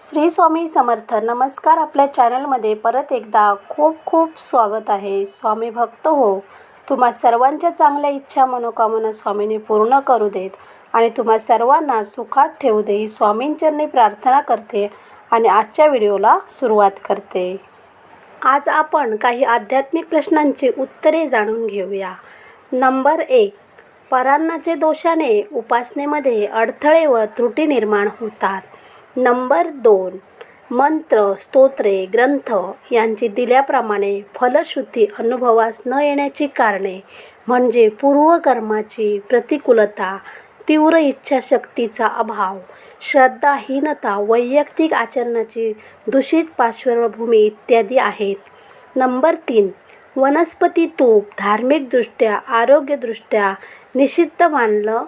श्री स्वामी समर्थ नमस्कार आपल्या चॅनलमध्ये परत एकदा खूप खूप स्वागत आहे. स्वामी भक्त हो तुम्हा सर्वांच्या चांगल्या इच्छा मनोकामना स्वामीने पूर्ण करू देत आणि तुम्हा सर्वांना सुखात ठेवू दे ही स्वामींचरणी प्रार्थना करते आणि आजच्या व्हिडिओला सुरुवात करते. आज आपण काही आध्यात्मिक प्रश्नांची उत्तरे जाणून घेऊया. नंबर एक परान्नाचे दोषाने उपासनेमध्ये अडथळे व त्रुटी निर्माण होतात. नंबर दोन. मंत्र स्तोत्रे ग्रंथ यांची दिल्याप्रमाणे फलश्रुती अनुभवास न येण्याची कारणे म्हणजे पूर्वकर्माची प्रतिकूलता तीव्र इच्छाशक्तीचा अभाव श्रद्धाहीनता वैयक्तिक आचरणाची दूषित पार्श्वभूमी इत्यादी आहेत. नंबर तीन. वनस्पती तूप धार्मिकदृष्ट्या आरोग्यदृष्ट्या निषिद्ध मानलं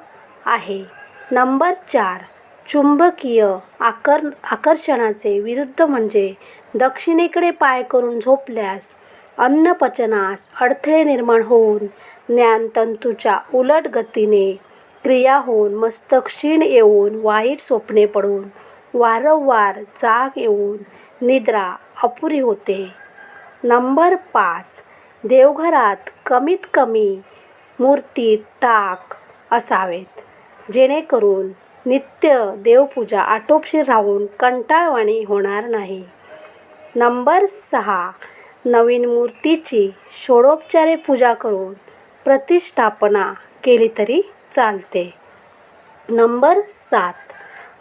आहे. नंबर चार. चुंबकीय आकर आकर्षणाचे विरुद्ध म्हणजे दक्षिणेकडे पाय करून झोपल्यास अन्नपचनास अडथळे निर्माण होऊन ज्ञानतंतूच्या उलट गतीने क्रिया होऊन मस्तक क्षीण येऊन वाईट स्वप्ने पडून वारंवार जाग येऊन निद्रा अपुरी होते. नंबर पाच देवघरात कमीत कमी मूर्ती टाक असावेत. जेणेकरून नित्य देवपूजा आटोपशीर राहून कंटाळवाणी होणार नाही. नंबर सहा. नवीन मूर्तीची षोडोपचारे पूजा करून प्रतिष्ठापना केली तरी चालते. नंबर सात.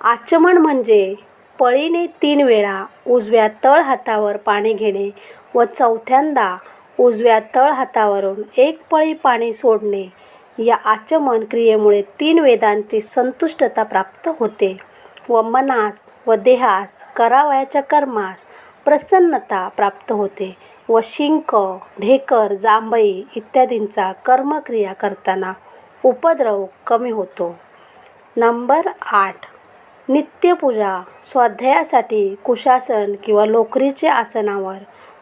आचमन म्हणजे पळीने तीन वेळा उजव्या तळ हातावर पाणी घेणे व चौथ्यांदा उजव्या तळ हातावरून एक पळी पाणी सोडणे या आचमन क्रियेमुळे तीन वेदांची संतुष्टता प्राप्त होते. व मनास व देहास करावयाच्या कर्मास प्रसन्नता प्राप्त होते. व शिंक ढेकर जांभई इत्यादींचा कर्मक्रिया करताना उपद्रव कमी होतो. नंबर आठ. नित्यपूजा स्वाध्यायासाठी कुशासन किंवा लोकरीचे आसनावर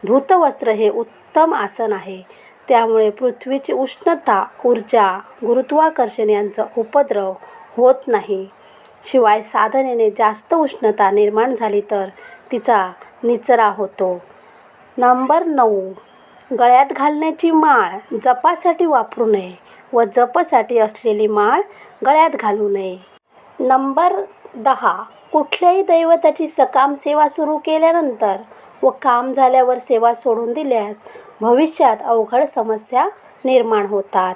धूतवस्त्र हे उत्तम आसन आहे. त्यामुळे पृथ्वीची उष्णता ऊर्जा गुरुत्वाकर्षण यांचा उपद्रव होत नाही. शिवाय साधनेने जास्त उष्णता निर्माण झाली तर तिचा निचरा होतो. नंबर नऊ. गळ्यात घालण्याची माळ. जपासाठी वापरू नये व जपसाठी असलेली माळ गळ्यात घालू नये. नंबर दहा. कुठल्याही दैवताची सकाम सेवा सुरू केल्यानंतर व काम झाल्यावर सेवा सोडून दिल्यास भविष्यात अवघड समस्या निर्माण होतात.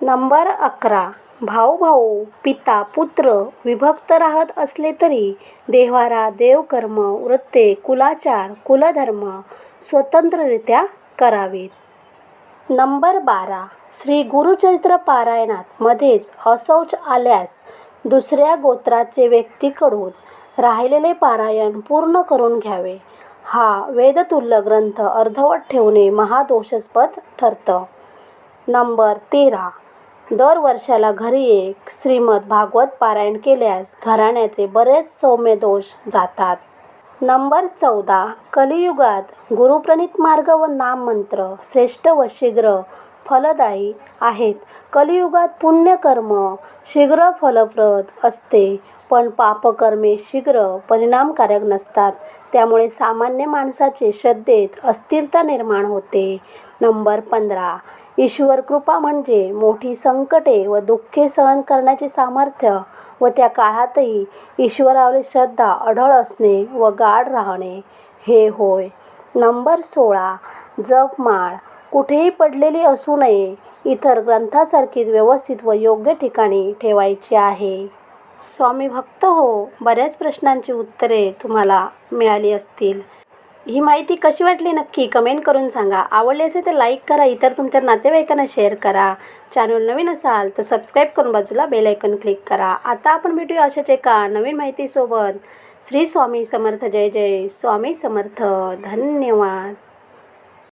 नंबर अकरा. भाऊ भाऊ पिता पुत्र विभक्त राहत असले तरी देव्हारा देवकर्म वृत्ते कुलाचार कुलधर्म स्वतंत्ररित्या करावेत. नंबर बारा. श्री गुरुचरित्र पारायणात मध्येच असौच आल्यास दुसऱ्या गोत्राचे व्यक्तीकडून राहिलेले पारायण पूर्ण करून घ्यावे. हा वेदतुल्य ग्रंथ अर्धवट ठेवणे महादोषस्पद ठरतं. नंबर तेरा. दर वर्षाला घरी एक श्रीमद भागवत पारायण केल्यास घराण्याचे बरेच सौम्य दोष जातात. नंबर चौदा. कलियुगात गुरुप्रणित मार्ग व नाममंत्र श्रेष्ठ व शीघ्र फलदायी आहेत. कलियुगात पुण्यकर्म शीघ्र फलप्रद असते. पण पापकर्मे शीघ्र परिणामकारक नसतात. त्यामुळे सामान्य माणसाचे श्रद्धेत अस्थिरता निर्माण होते. नंबर पंधरा. ईश्वर कृपा म्हणजे मोठी संकटे व दुःखे सहन करण्याचे सामर्थ्य व त्या काळातही ईश्वरावरील श्रद्धा अढळ असणे व गाढ राहणे. हे होय. नंबर सोळा. जपमाळ कुठेही पडलेली असू नये. इतर ग्रंथासारखीच व्यवस्थित व योग्य ठिकाणी ठेवायची आहे. स्वामी भक्त हो बऱ्याच प्रश्नांची उत्तरे तुम्हाला मिळाली असतील. ही माहिती कशी वाटली नक्की कमेंट करून सांगा. आवडली असेल तर लाईक करा इतर तुमच्या नातेवाईकांना शेअर करा. चॅनल नवीन असाल तर सबस्क्राईब करून बाजूला बेल आयकॉन क्लिक करा. आता आपण भेटूया अशाच एका नवीन माहितीसोबत. श्री स्वामी समर्थ जय जय. स्वामी समर्थ धन्यवाद.